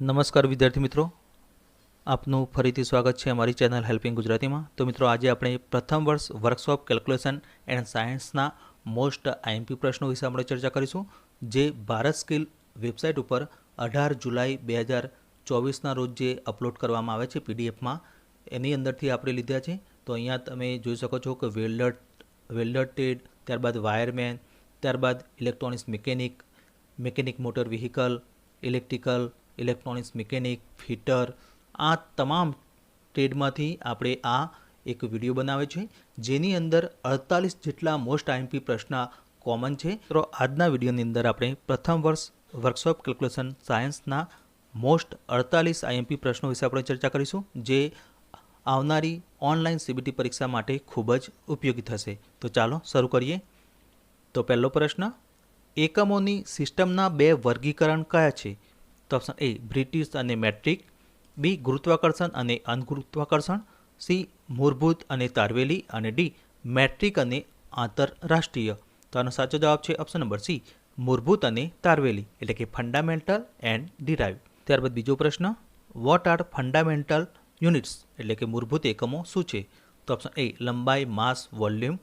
નમસ્કાર વિદ્યાર્થી મિત્રો. આપનું ફરીથી સ્વાગત છે અમારી ચેનલ હેલ્પિંગ ગુજરાતીમાં. તો મિત્રો, આજે આપણે પ્રથમ વર્ષ વર્કશોપ કેલ્ક્યુલેશન એન્ડ સાયન્સના મોસ્ટ આઈએમપી પ્રશ્નો વિશે આપણે ચર્ચા કરીશું, જે ભારત સ્કિલ વેબસાઇટ ઉપર અઢાર જુલાઈ બે હજાર ચોવીસના રોજ જે અપલોડ કરવામાં આવે છે પીડીએફમાં, એની અંદરથી આપણે લીધા છે. તો અહીંયા તમે જોઈ શકો છો કે વેલ્ડર વેલ્ડર ટેડ ત્યારબાદ વાયરમેન, ત્યારબાદ electronics mechanic mechanic motor vehicle, electrical electronics mechanic, fitter, આ તમામ ટ્રેડમાંથી આપણે આ એક વીડિયો બનાવે છે, જેની અંદર અડતાલીસ જેટલા મોસ્ટ આઈએમપી પ્રશ્ન કોમન છે. તો આજના વિડીયોની અંદર આપણે પ્રથમ વર્ષ વર્કશોપ કેલ્ક્યુલેશન સાયન્સના મોસ્ટ અડતાલીસ આઈએમપી પ્રશ્નો વિશે આપણે ચર્ચા કરીશું, જે આવનારી ઓનલાઈન સીબીટી પરીક્ષા માટે ખૂબ જ ઉપયોગી થશે. તો ચાલો શરૂ કરીએ. તો પહેલો પ્રશ્ન, એકમોની સિસ્ટમના બે વર્ગીકરણ કયા છે? તો ઓપ્શન એ બ્રિટિશ અને મેટ્રિક બી ગુરુત્વાકર્ષણ અને અનગુરુત્વાકર્ષણ. સી મૂળભૂત અને તારવેલી. અને ડી મેટ્રિક અને આંતરરાષ્ટ્રીય. તો આનો સાચો જવાબ છે ઓપ્શન નંબર સી મૂળભૂત અને તારવેલી, એટલે કે ફંડામેન્ટલ એન્ડ ડિરાઇવ ત્યારબાદ બીજો પ્રશ્ન વોટ આર ફંડામેન્ટલ યુનિટ્સ એટલે કે મૂળભૂત એકમો શું છે? તો ઓપ્શન એ લંબાઈ, માસ વોલ્યુમ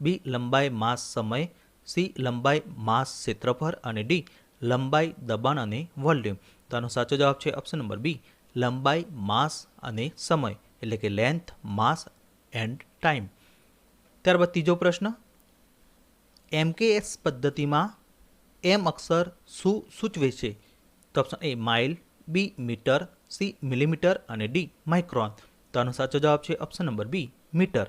બી લંબાઈ, માસ, સમય. સી લંબાઈ, માસ, ક્ષેત્રફળ. અને ડી લંબાઈ, દબાણ અને વોલ્યુમ. તો આનો સાચો જવાબ છે ઓપ્શન નંબર બી લંબાઈ, માસ અને સમય, એટલે કે લેન્થ માસ એન્ડ ટાઈમ ત્યારબાદ ત્રીજો પ્રશ્ન એમકેએસ પદ્ધતિમાં એમ અક્ષર શું સૂચવે છે? તો option A mile B metre C millimetre અને ડી માઇક્રોન તો આનો સાચો જવાબ છે ઓપ્શન નંબર બી મીટર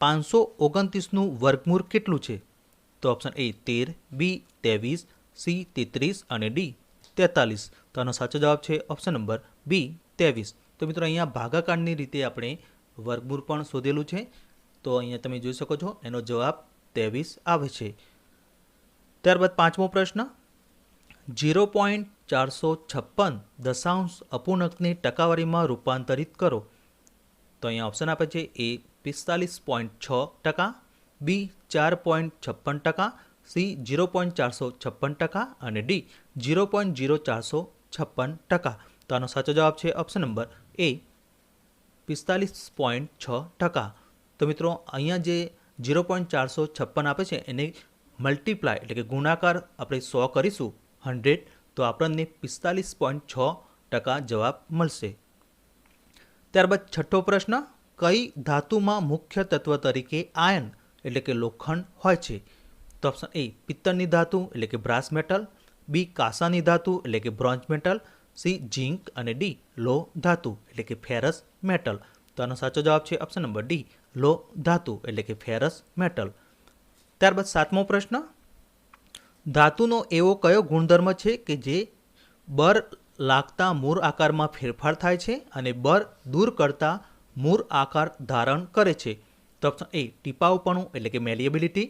પાંચસો ઓગણત્રીસનું વર્ગમૂળ કેટલું છે? તો ઓપ્શન એ તેર બી ત્રેવીસ સી તેત્રીસ અને ડી તેતાલીસ. તો આનો સાચો જવાબ છે ઓપ્શન નંબર બી ત્રેવીસ. તો મિત્રો અહીંયા ભાગાકારની રીતે આપણે વર્ગમૂળ પણ શોધેલું છે. તો અહીંયા તમે જોઈ શકો છો એનો જવાબ ત્રેવીસ આવે છે. ત્યારબાદ પાંચમો પ્રશ્ન. જીરો પોઈન્ટ ચારસો છપ્પન દશાંશ અપૂર્ણાંકની ટકાવારીમાં રૂપાંતરિત કરો. તો અહીંયા ઓપ્શન આપે છે એ પિસ્તાલીસ પોઈન્ટ છ ટકા બી ચાર પોઈન્ટ છપ્પન ટકા, સી જીરો પોઈન્ટ ચારસો છપ્પન ટકા અને ડી જીરો પોઈન્ટ જીરો ચારસો છપ્પન ટકા. તો આનો સાચો જવાબ છે ઓપ્શન નંબર એ પિસ્તાલીસ પોઈન્ટ છ ટકા. તો મિત્રો, અહીંયા જે ઝીરો પોઈન્ટ ચારસો છપ્પન આપે છે, એને મલ્ટીપ્લાય એટલે કે ગુણાકાર આપણે સો કરીશું હંડ્રેડ તો આપણને પિસ્તાલીસ પોઈન્ટ છ ટકા જવાબ મળશે. ત્યારબાદ છઠ્ઠો પ્રશ્ન, કઈ ધાતુમાં મુખ્ય તત્વ તરીકે આયન? એટલે કે લોખંડ હોય છે. તો ઓપ્શન એ પિત્તળની ધાતુ, એટલે કે બ્રાસ મેટલ. બી કાંસાની ધાતુ, એટલે કે બ્રોન્ઝ મેટલ. સી ઝીંક અને ડી લો ધાતુ, એટલે કે ફેરસ મેટલ. તો આનો સાચો જવાબ છે ઓપ્શન નંબર ડી લો ધાતુ, એટલે કે ફેરસ મેટલ. ત્યારબાદ સાતમો પ્રશ્ન. ધાતુનો એવો કયો ગુણધર્મ છે કે જે બર લાગતા મૂળ આકારમાં ફેરફાર થાય છે અને બર દૂર કરતા મૂળ આકાર ધારણ કરે છે? તો ઓપ્શન એ ટીપાઉપણું એટલે કે મેલિએબિલિટી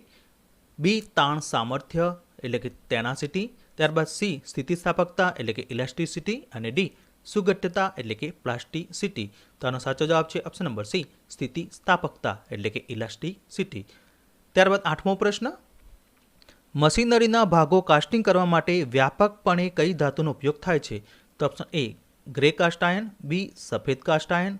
બી, તાણ સામર્થ્ય એટલે કે તેનાસિટી ત્યારબાદ સી, સ્થિતિસ્થાપકતા એટલે કે ઇલાસ્ટિસિટી અને ડી, સુગટ્યતા એટલે કે પ્લાસ્ટિસિટી તો આનો સાચો જવાબ છે ઓપ્શન નંબર સી, સ્થિતિસ્થાપકતા એટલે કે ઇલાસ્ટિસિટી ત્યારબાદ આઠમો પ્રશ્ન. મશીનરીના ભાગો કાસ્ટિંગ કરવા માટે વ્યાપકપણે કઈ ધાતુનો ઉપયોગ થાય છે? તો option A grey cast iron B, સફેદ કાસ્ટ આયન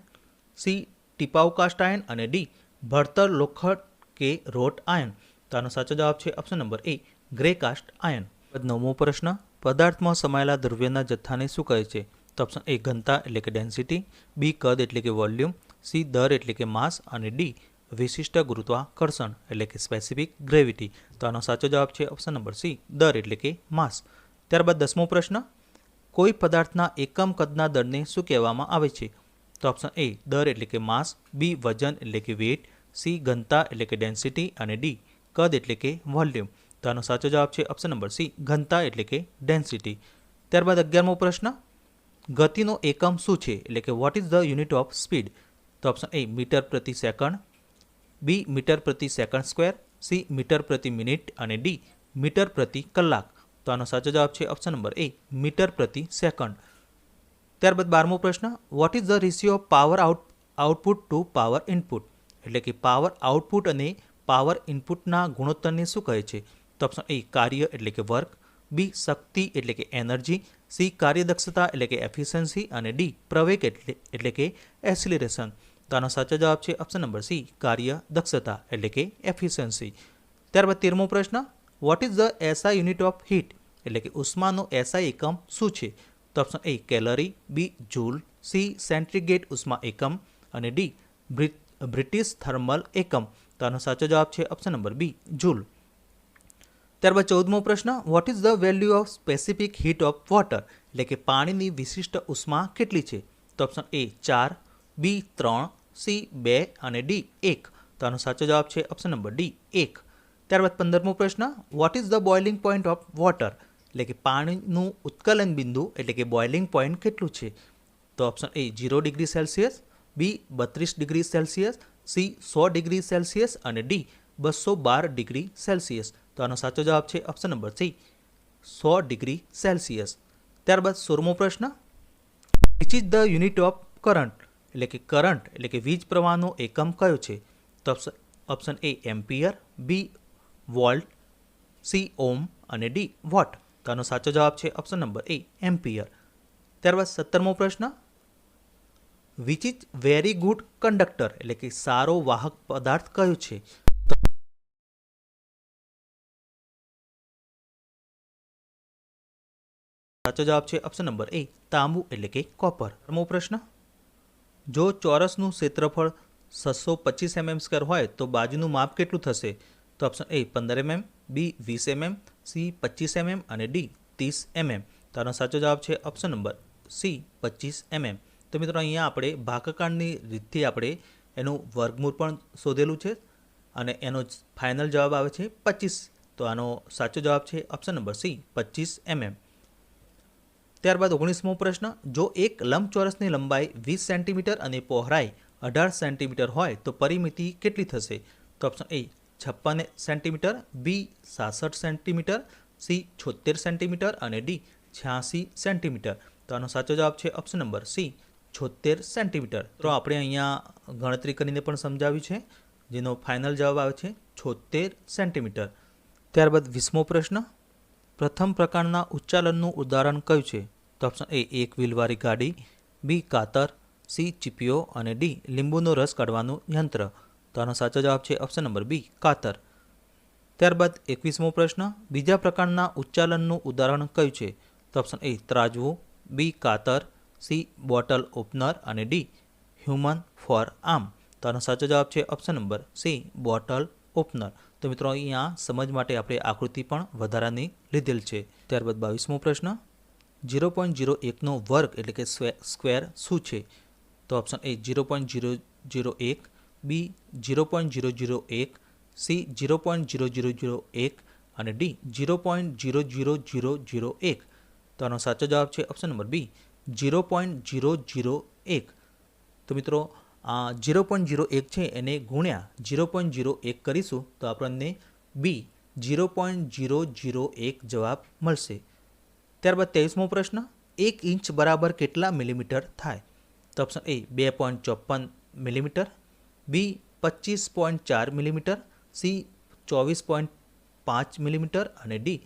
સી, ટીપાઉ કાસ્ટ આયન અને ડી ભણતર લોખંડ કે રોટ આયન? તો આનો સાચો જવાબ છે option number A grey cast iron નવમો પ્રશ્ન, પદાર્થમાં સમાયેલા દ્રવ્યના જથ્થાને શું કહે છે? તો ઓપ્શન એ ઘનતા એટલે કે ડેન્સિટી બી કદ એટલે કે વોલ્યુમ સી દર એટલે કે માસ અને ડી વિશિષ્ટ ગુરુત્વાકર્ષણ એટલે કે સ્પેસિફિક ગ્રેવિટી તો આનો સાચો જવાબ છે ઓપ્શન નંબર સી દર એટલે કે માસ ત્યારબાદ દસમો પ્રશ્ન, કોઈ પદાર્થના એકમ કદના દરને શું કહેવામાં આવે છે? તો ઓપ્શન એ દર એટલે કે માસ બી વજન એટલે કે વેટ સી ઘનતા એટલે કે ડેન્સિટી અને ડી કદ એટલે કે વોલ્યુમ તો આનો સાચો જવાબ છે ઓપ્શન નંબર સી ઘનતા એટલે કે ડેન્સિટી ત્યારબાદ અગિયારમો પ્રશ્ન, ગતિનો એકમ શું છે? એટલે કે what is the unit of speed તો ઓપ્શન એ મીટર પ્રતિ સેકન્ડ બી મીટર પ્રતિ સેકન્ડ સ્ક્વેર સી મીટર પ્રતિ મિનિટ અને ડી મીટર પ્રતિ કલાક. તો આનો સાચો જવાબ છે ઓપ્શન નંબર એ મીટર પ્રતિ સેકન્ડ. ત્યારબાદ બારમો પ્રશ્ન what is the ratio of power out output to power input એટલે કે પાવર આઉટપુટ અને પાવર ઇનપુટના ગુણોત્તરને શું કહે છે? તો ઓપ્શન એ કાર્ય, એટલે કે વર્ક બી શક્તિ, એટલે કે એનર્જી સી કાર્યદક્ષતા, એટલે કે એફિશિયન્સી અને ડી પ્રવેગ, એટલે એટલે કે એસિલરેશન તો આનો સાચો જવાબ છે ઓપ્શન નંબર સી કાર્ય દક્ષતા એટલે કે એફિશિયન્સી ત્યારબાદ તેરમો પ્રશ્ન what is the SI unit of heat એટલે કે ઉષ્માનો એસઆઈ એકમ શું છે? તો option A calorie, B joule, C centigrade ઉષ્મા એકમ અને ડી બ્રિટિશ થર્મલ એકમ. તો આનો સાચો જવાબ છે ઓપ્શન નંબર બી, જૂલ. ત્યારબાદ ચૌદમો પ્રશ્ન what is the value of specific heat of water એટલે કે પાણીની વિશિષ્ટ ઉષ્મા કેટલી છે? તો ઓપ્શન એ ચાર, બી ત્રણ, સી બે અને ડી એક. તો આનો સાચો જવાબ છે ઓપ્શન નંબર ડી, એક. ત્યારબાદ પંદરમો પ્રશ્ન what is the boiling point of water એટલે કે પાણીનું ઉત્કલન બિંદુ એટલે કે બોઇલિંગ પોઈન્ટ કેટલું છે? તો option A zero degree Celsius B બત્રીસ ડિગ્રી સેલ્સિયસ સી સો ડિગ્રી સેલ્સિયસ અને ડી બસો બાર ડિગ્રી સેલ્સિયસ તો આનો સાચો જવાબ છે ઓપ્શન નંબર સી સો ડિગ્રી સેલ્સિયસ ત્યારબાદ સોળમો પ્રશ્ન which is the unit of current એટલે કે કરંટ એટલે કે વીજ પ્રવાહનો એકમ કયો છે? તો option A ampere B volt C ohm અને ડી વોટ. તો આનો સાચો જવાબ છે ઓપ્શન નંબર એ એમ્પિયર ત્યારબાદ સત્તરમો પ્રશ્ન. Which is very good conductor એટલે કે સારો વાહક પદાર્થ કયો છે? સાચો જવાબ છે ઓપ્શન નંબર એ તાંબુ એટલે કે કોપર મો પ્રશ્ન. જો ચોરસનું ક્ષેત્રફળ છસો પચીસ એમએમ સ્ક્વેર હોય, તો બાજુનું માપ કેટલું થશે? તો ઓપ્શન એ પંદર એમએમ બી વીસ એમએમ સી પચીસ એમએમ અને ડી ત્રીસ એમએમ તો આનો સાચો જવાબ છે ઓપ્શન નંબર સી પચીસ એમએમ તો મિત્રો અહીંયા આપણે ભાગાકારની રીતથી આપણે એનું વર્ગમૂળ પણ શોધેલું છે અને એનો ફાઇનલ જવાબ આવે છે પચીસ તો આનો સાચો જવાબ છે ઓપ્શન નંબર સી પચીસ એમએમ ત્યારબાદ ઓગણીસમો પ્રશ્ન, જો એક લંબચોરસની લંબાઈ વીસ સેન્ટીમીટર અને પહોળાઈ અઢાર સેન્ટીમીટર હોય તો પરિમિતિ કેટલી થશે? તો ઓપ્શન એ છપ્પન સેન્ટીમીટર બી સાસઠ સેન્ટીમીટર સી છોતેર સેન્ટીમીટર અને ડી છ્યાસી સેન્ટીમીટર. તો આનો સાચો જવાબ છે ઓપ્શન નંબર સી છોતેર સેન્ટીમીટર. તો આપણે અહીંયા ગણતરી કરીને પણ સમજાવ્યું છે, જેનો ફાઇનલ જવાબ આવે છે છોતેર સેન્ટીમીટર. ત્યારબાદ વીસમો પ્રશ્ન, પ્રથમ પ્રકારના ઉચ્ચાલનનું ઉદાહરણ કયું છે? તો ઓપ્શન એ એક વ્હીલવાળી ગાડી બી કાતર સી ચીપિયો અને ડી લીંબુનો રસ કાઢવાનું યંત્ર. તો આનો સાચો જવાબ છે ઓપ્શન નંબર બી, કાતર. ત્યારબાદ એકવીસમો પ્રશ્ન, બીજા પ્રકારના ઉચ્ચાલનનું ઉદાહરણ કયું છે? તો ઓપ્શન એ ત્રાજવું બી કાતર સી બોટલ ઓપનર અને ડી હ્યુમન ફોર આર્મ તો આનો સાચો જવાબ છે option number C bottle opener. તો મિત્રો, અહીંયા સમજ માટે આપણે આકૃતિ પણ વધારાની લીધેલ છે. ત્યારબાદ બાવીસમો પ્રશ્ન જીરો પોઈન્ટ જીરો એકનો વર્ગ એટલે કે સ્ક્વેર શું છે? તો option A zero point zero zero એક B zero point zero zero એક, C zero point zero zero zero એક અને D zero point zero zero zero zero એક. તો આનો સાચો જવાબ છે option number B zero point zero zero એક. તો મિત્રો, આ ઝીરો પોઈન્ટ ઝીરો એક છે એને ગુણ્યા ઝીરો પોઈન્ટ ઝીરો એક કરીશું તો આપણને B zero point zero zero એક જવાબ મળશે. ત્યારબાદ ત્રેવીસમો પ્રશ્ન, એક ઇંચ બરાબર કેટલા મિલીમીટર થાય? તો ઓપ્શન એ બે પોઈન્ટ ચોપન મિલીમીટર. બી પચીસ પોઈન્ટ ચાર મિલીમીટર સી ચોવીસ પોઈન્ટ પાંચ મિલીમીટર અને ડી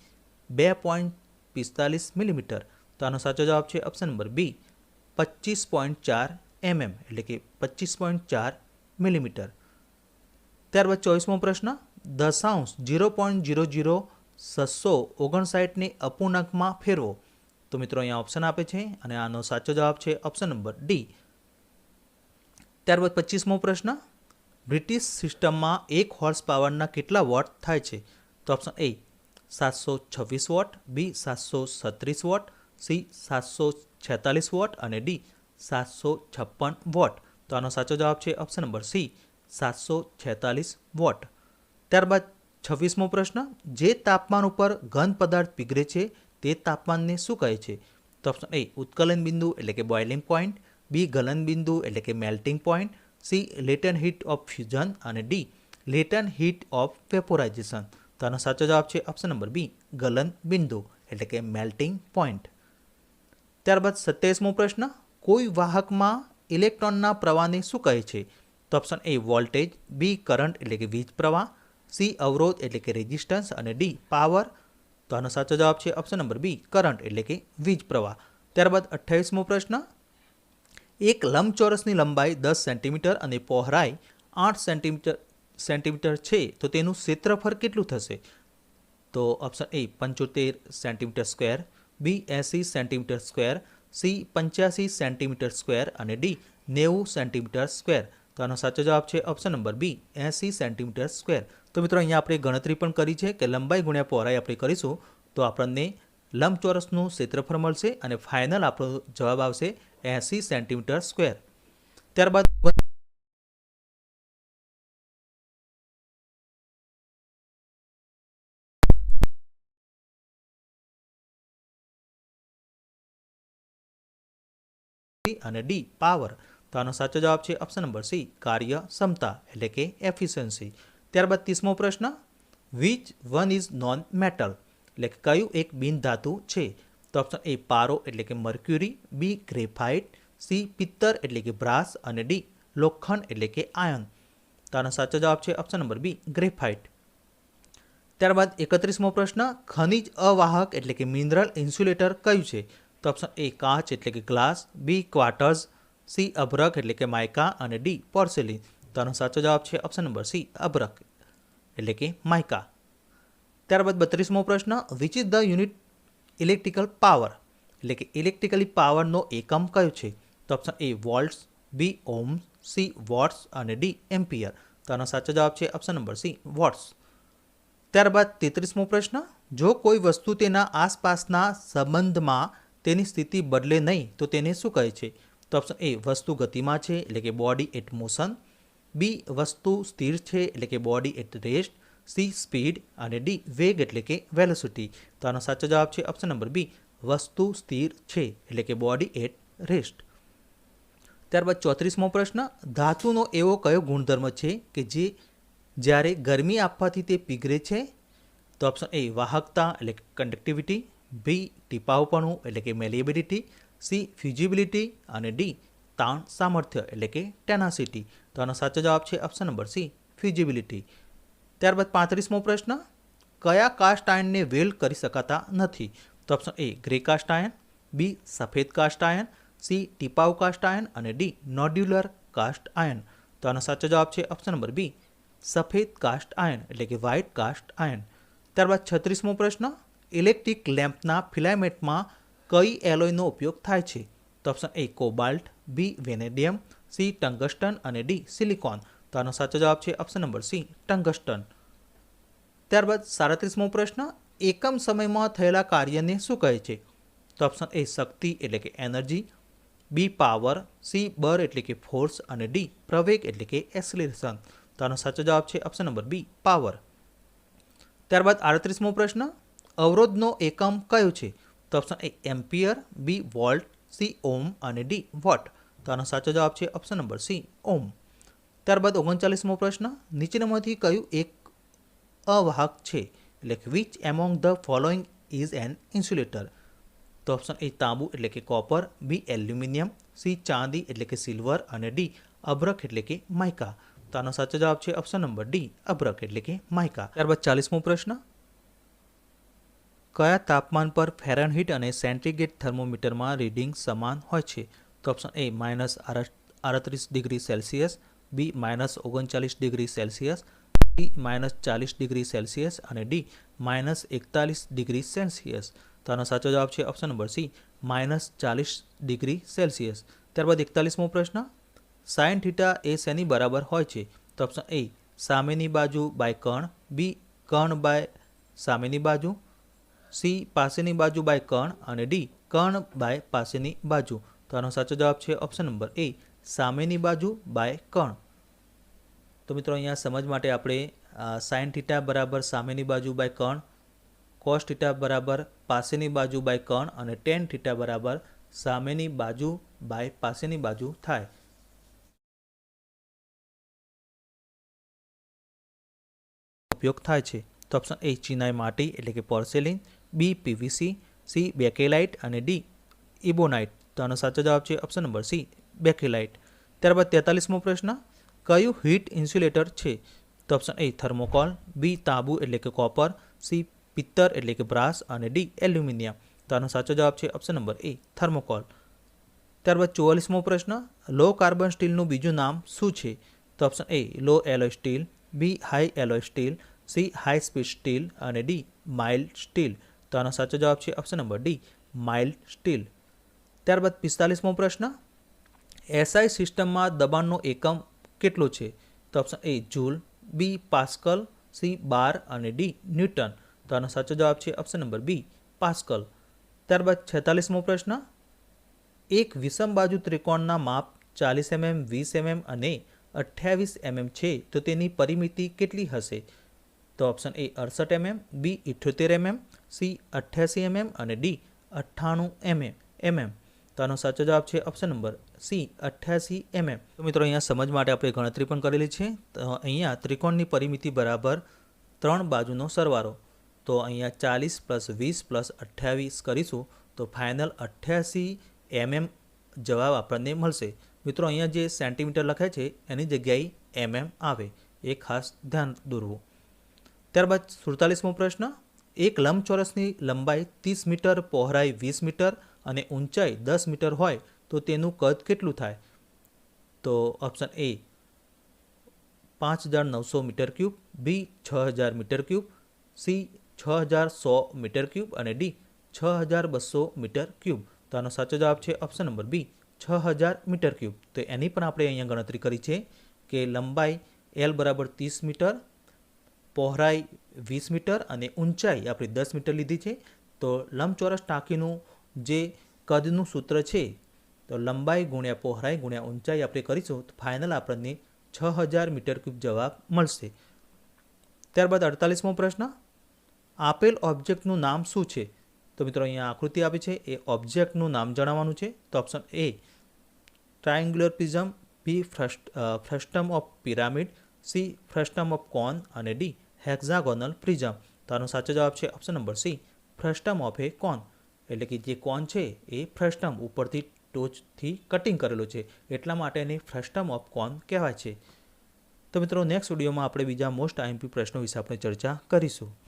બે પોઈન્ટ પિસ્તાલીસ મિલીમીટર. તો આનો સાચો જવાબ છે ઓપ્શન નંબર બી પચીસ પોઈન્ટ ચાર એમએમ, એટલે કે પચીસ પોઈન્ટ ચાર મિલીમીટર. ત્યારબાદ ચોવીસમો પ્રશ્ન, દશાંશ જીરો પોઈન્ટ જીરો જીરો છસો ઓગણસાઠને અપૂર્ણાંકમાં ફેરવો. તો મિત્રો અહીંયા ઓપ્શન આપે છે અને આનો સાચો જવાબ છે ઓપ્શન નંબર ડી ત્યારબાદ પચીસમો પ્રશ્ન. બ્રિટિશ સિસ્ટમમાં એક હોર્સ પાવરના કેટલા વોટ થાય છે? તો ઓપ્શન એ સાતસો છવ્વીસ વોટ બી સાતસો છત્રીસ વોટ સી સાતસો છેતાલીસ વોટ અને ડી સાતસો છપ્પન વોટ તો આનો સાચો જવાબ છે ઓપ્શન નંબર સી સાતસો છેતાલીસ વોટ ત્યારબાદ છવ્વીસમો પ્રશ્ન, જે તાપમાન ઉપર ઘન પદાર્થ પીગળે છે તે તાપમાનને શું કહે છે? તો ઓપ્શન એ ઉત્કલન બિંદુ એટલે કે બોઇલિંગ પોઈન્ટ બી ગલનબિંદુ એટલે કે melting point C latent heat of fusion અને D latent heat of vaporisation તો આનો સાચો જવાબ છે ઓપ્શન નંબર બી ગલન બિંદુ એટલે કે મેલ્ટિંગ પોઈન્ટ ત્યારબાદ સત્યાવીસમો પ્રશ્ન, કોઈ વાહકમાં ઇલેક્ટ્રોનના પ્રવાહને શું કહે છે? તો option A voltage B current એટલે કે વીજ પ્રવાહ. સી અવરોધ એટલે કે રેઝિસ્ટન્સ અને ડી પાવર તો આનો સાચો જવાબ છે ઓપ્શન નંબર બી કરંટ એટલે કે વીજ પ્રવાહ. ત્યારબાદ અઠ્ઠાવીસમો પ્રશ્ન એક લંબચોરસની લંબાઈ દસ સેન્ટીમીટર અને પહોળાઈ આઠ સેન્ટીમીટર સેન્ટીમીટર છે, તો તેનું ક્ષેત્રફળ કેટલું થશે? તો ઓપ્શન એ પંચોતેર સેન્ટીમીટર સ્ક્વેર બી એંસી સેન્ટીમીટર સ્ક્વેર સી પંચ્યાસી સેન્ટીમીટર સ્ક્વેર અને ડી નેવું સેન્ટીમીટર સ્ક્વેર. તો આનો સાચો જવાબ છે ઓપ્શન નંબર બી એંસી સેન્ટીમીટર સ્ક્વેર. તો મિત્રો, અહીંયા આપણે ગણતરી પણ કરી છે કે લંબાઈ ગુણ્યા પહોળાઈ આપણે કરીશું. તો આપણને લંબચોરસનું ક્ષેત્રફળ મળશે અને ફાઇનલ આપણો જવાબ આવશે એંસી સેન્ટીમીટર સ્ક્વેર. ત્યારબાદ અને ડી પાવર તો આનો સાચો જવાબ છે ઓપ્શન નંબર સી કાર્ય ક્ષમતા, એટલે કે એફિશિયન્સી ત્યારબાદ ત્રીસમો પ્રશ્ન which one is non metal એટલે કે કયું એક બિન ધાતુ છે? તો ઓપ્શન એ પારો એટલે કે મર્ક્યુરી બી ગ્રેફાઇટ સી પિત્તર એટલે કે બ્રાસ અને ડી લોખંડ એટલે કે આયન તો આનો સાચો જવાબ છે ઓપ્શન નંબર બી ગ્રેફાઇટ ત્યારબાદ એકત્રીસમો પ્રશ્ન, ખનિજ અવાહક એટલે કે મિનરલ ઇન્સ્યુલેટર કયું છે? તો ઓપ્શન એ કાચ એટલે કે ગ્લાસ બી ક્વાર્ટર્સ સી અભ્રક એટલે કે માયકા અને ડી પોર્સેલિન તો આનો સાચો જવાબ છે ઓપ્શન નંબર સી અભ્રક એટલે કે માઇકા ત્યારબાદ બત્રીસમો પ્રશ્ન which is the unit electrical power એટલે કે ઇલેક્ટ્રિકલી પાવરનો એકમ કયો છે? તો option A volts B ohms C watts અને ડી એમ્પિયર તો આનો સાચો જવાબ છે ઓપ્શન નંબર સી વોટ્સ ત્યારબાદ તેત્રીસમો પ્રશ્ન, જો કોઈ વસ્તુ તેના આસપાસના સંબંધમાં તેની સ્થિતિ બદલે નહીં, તો તેને શું કહે છે? તો ઓપ્શન એ વસ્તુ ગતિમાં છે, એટલે કે બોડી એટ મોશન બી વસ્તુ સ્થિર છે, એટલે કે body at rest C speed અને ડી વેગ એટલે કે વેલોસિટી. તો આનો સાચો જવાબ છે ઓપ્શન નંબર બી, વસ્તુ સ્થિર છે એટલે કે બોડી એટ રેસ્ટ ત્યારબાદ ચોત્રીસમો પ્રશ્ન, ધાતુનો એવો કયો ગુણધર્મ છે કે જે જ્યારે ગરમી આપવાથી તે પીગળે છે? તો ઓપ્શન એ, વાહકતા એટલે કે કન્ડક્ટિવિટી બી ટીપાવપણું એટલે કે મેલિએબિલિટી સી ફ્યુઝિબિલિટી અને ડી, તાણ સામર્થ્ય એટલે કે ટેનાસિટી તો આનો સાચો જવાબ છે ઓપ્શન નંબર સી ફ્યુઝિબિલિટી ત્યારબાદ પાંત્રીસમો પ્રશ્ન, કયા કાસ્ટ આયનને વેલ્ડ કરી શકાતા નથી? તો option A grey cast iron B સફેદ કાસ્ટ આયન સી ટીપાવ કાસ્ટ આયન અને ડી નોડ્યુલર કાસ્ટ આયન તો આનો સાચો જવાબ છે ઓપ્શન નંબર બી સફેદ કાસ્ટ આયન એટલે કે વ્હાઇટ કાસ્ટ આયન ત્યારબાદ છત્રીસમો પ્રશ્ન, ઇલેક્ટ્રિક લેમ્પના ફિલામેન્ટમાં કઈ એલોયનો ઉપયોગ થાય છે? તો option A cobalt B vanadium C tungsten અને ડી સિલિકોન. તો આનો સાચો જવાબ છે ઓપ્શન નંબર સી ટંગસ્ટન. ત્યારબાદ સાડત્રીસમો પ્રશ્ન, એકમ સમયમાં થયેલા કાર્યને શું કહે છે? તો ઓપ્શન એ શક્તિ એટલે કે એનર્જી બી પાવર સી બર એટલે કે ફોર્સ અને ડી પ્રવેગ એટલે કે એક્સલેરેશન તો આનો સાચો જવાબ છે ઓપ્શન નંબર બી પાવર ત્યારબાદ આડત્રીસમો પ્રશ્ન, અવરોધનો એકમ કયો છે? તો option A ampere B volt C ohm અને ડી વોટ. તો આનો સાચો જવાબ છે ઓપ્શન નંબર સી ઓમ ત્યારબાદ ઓગણચાલીસમો પ્રશ્ન, નીચેનામાંથી કયું એક અવાહક છે? એટલે કે which among the following is an insulator તો ઓપ્શન એ તાંબુ, એટલે કે કોપર બી એલ્યુમિનિયમ સી ચાંદી, એટલે કે સિલ્વર અને ડી અભ્રક એટલે કે માઇકા તો આનો સાચો જવાબ છે ઓપ્શન નંબર ડી અભ્રક એટલે કે માઇકા ત્યારબાદ ચાલીસમો પ્રશ્ન, કયા તાપમાન પર ફેરનહીટ અને સેન્ટ્રીગેટ થર્મોમીટરમાં રીડિંગ સમાન હોય છે? તો ઓપ્શન એ માઇનસ આડત્રીસ ડિગ્રી સેલ્સિયસ બી માઇનસ ઓગણચાલીસ ડિગ્રી સેલ્સિયસ, સી માઇનસ ચાલીસ ડિગ્રી સેલ્સિયસ અને ડી માઇનસ એકતાલીસ ડિગ્રી સેલ્સિયસ. તો આનો સાચો જવાબ છે ઓપ્શન નંબર સી, માઇનસ ચાલીસ ડિગ્રી સેલ્સિયસ. ત્યારબાદ એકતાલીસમો પ્રશ્ન, સાઇન થીટા એ શેની બરાબર હોય છે? તો ઓપ્શન એ, સામેની બાજુ by Karna B Karna by સામેની બાજુ, સી પાસેની બાજુ બાય કર્ણ અને ડી કર્ણ બાય પાસેની બાજુ. તો આનો સાચો જવાબ છે ઓપ્શન નંબર એ સામેની બાજુ બાય કણ. તો મિત્રો અહીંયા સમજ માટે આપણે સાઇન થીટા બરાબર સામેની બાજુ બાય કણ, કોસ થીટા બરાબર પાસેની બાજુ બાય કણ અને ટેન થીટા બરાબર સામેની બાજુ બાય પાસેની બાજુ થાય. ઉપયોગ થાય છે. તો ઓપ્શન એ ચિનાઈ માટી એટલે કે porcelain, B PVC C bakelite અને ડી ઇબોનાઇટ. તો આનો સાચો જવાબ છે ઓપ્શન નંબર સી. બેકેલાઇટ ત્યારબાદ તેતાલીસમો પ્રશ્ન, કયું હીટ ઇન્સ્યુલેટર છે? તો ઓપ્શન એ થર્મોકોલ બી તાંબુ એટલે કે કોપર સી પિત્તર એટલે કે બ્રાસ અને ડી એલ્યુમિનિયમ. તો આનો સાચો જવાબ છે ઓપ્શન નંબર એ થર્મોકોલ ત્યારબાદ ચોવાલીસમો પ્રશ્ન લો કાર્બન સ્ટીલનું બીજું નામ શું છે? તો option A low alloy steel B high alloy steel C high speed steel અને ડી માઇલ્ડ સ્ટીલ તો આનો સાચો જવાબ છે option number D mild steel ત્યારબાદ પિસ્તાલીસમો પ્રશ્ન એસઆઈ સિસ્ટમમાં દબાણનો એકમ કેટલો છે? તો option A joule B pascal C bar અને ડી ન્યૂટન તો આનો સાચો જવાબ છે ઓપ્શન નંબર બી પાસ્કલ ત્યારબાદ છેતાલીસમો પ્રશ્ન. એક વિષમ બાજુ ત્રિકોણના માપ ચાલીસ એમએમ, વીસ એમએમ અને અઠ્યાવીસ એમએમ છે, તો તેની પરિમિતિ કેટલી હશે? તો ઓપ્શન એ અડસઠ એમએમ બી ઇઠ્યોતેર એમએમ સી અઠ્યાસી એમએમ અને ડી અઠ્ઠાણું એમએમ એમએમ. તો આનો સાચો જવાબ છે ઓપ્શન નંબર સી અઠ્યાસી એમએમ તો મિત્રો અહીંયા સમજ માટે આપણે ગણતરી પણ કરેલી છે. તો અહીંયા ત્રિકોણની પરિમિતિ બરાબર ત્રણ બાજુનો સરવારો તો અહીંયા ચાલીસ પ્લસ વીસ પ્લસ અઠ્યાવીસ કરીશું તો ફાઇનલ અઠ્યાસી એમએમ જવાબ આપણને મળશે. મિત્રો અહીંયા જે સેન્ટીમીટર લખે છે, એની જગ્યાએ એમએમ આવે. એ ખાસ ધ્યાન દોરવું. ત્યારબાદ સુડતાલીસમો પ્રશ્ન, એક લંબચોરસની લંબાઈ ત્રીસ મીટર, પહોળાઈ વીસ મીટર અને ઊંચાઈ દસ મીટર હોય તો તેનું કદ કેટલું થાય? તો ઓપ્શન એ પાંચ હજાર નવસો મીટર ક્યુબ બી છ હજાર મીટર ક્યુબ સી છ હજાર સો મીટર ક્યુબ અને ડી છ હજાર બસો મીટર ક્યુબ. તો આનો સાચો જવાબ છે ઓપ્શન નંબર બી છ હજાર મીટર ક્યુબ. તો એની પણ આપણે અહીંયા ગણતરી કરી છે કે લંબાઈ એલ બરાબર ત્રીસ મીટર, પહોળાઈ વીસ મીટર અને ઊંચાઈ આપણે દસ મીટર લીધી છે. તો લંબચોરસ ટાંકીનું જે કદનું સૂત્ર છે, તો લંબાઈ ગુણ્યા પહોળાઈ ગુણ્યા ઊંચાઈ આપણે કરીશું, તો ફાઇનલ આપણને છ હજાર મીટર ક્યુબ જવાબ મળશે. ત્યારબાદ અડતાલીસમો પ્રશ્ન, આપેલ ઓબ્જેક્ટનું નામ શું છે? તો મિત્રો અહીંયા આકૃતિ આપી છે, એ ઓબ્જેક્ટનું નામ જણાવવાનું છે. તો option A triangular prism B frust frustum of pyramid C frustum of cone અને ડી હેક્ઝાગોનલ પ્રિઝમ તો આનો સાચો જવાબ છે option number C frustum of a cone એટલે કે જે કોન છે એ ફ્રસ્ટમ ઉપરથી ટોચથી કટિંગ કરેલો છે. એટલા માટે એને ફ્રસ્ટમ ઓફ કોન કહેવાય છે. તો મિત્રો નેક્સ્ટ વિડીયોમાં આપણે બીજા મોસ્ટ આઈએમપી પ્રશ્નો વિશે આપણે ચર્ચા કરીશું.